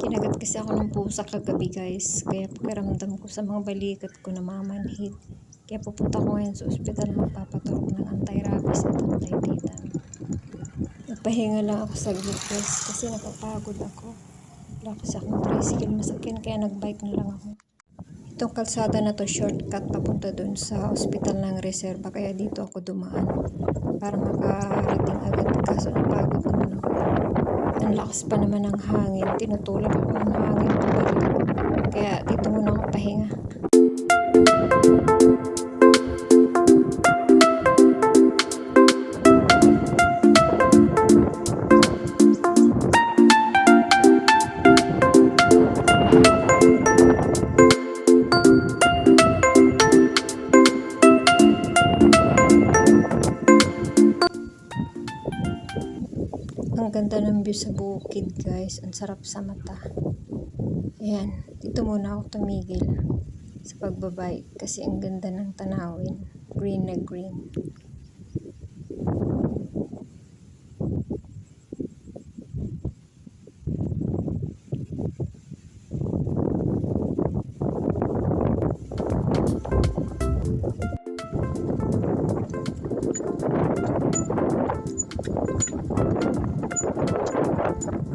Kinagat kasi ako ng pusa kagabi guys. Kaya pakiramdam ko sa mga balikat ko na mamanhid. Kaya pupunta ko ngayon sa ospital magpapaturok ng anti-rabies at anti-tetan. Nagpahinga lang ako sa guys kasi napapagod ako. Wala kasi akong tricycle masakyan kaya nagbike na lang ako. Itong kalsada na to shortcut papunta dun sa ospital ng reserva kaya dito ako dumaan para makarating agad kaso napagod naman ako. Ang lakas pa naman ng hangin. Tinutulak ako ng hangin. Kaya dito muna ako pahinga. ang ganda ng view sa bukid guys. Ang sarap sa mata. Ayan. Dito muna ako tumigil sa pagbabike kasi ang ganda ng tanawin. Green na green. Thank you. you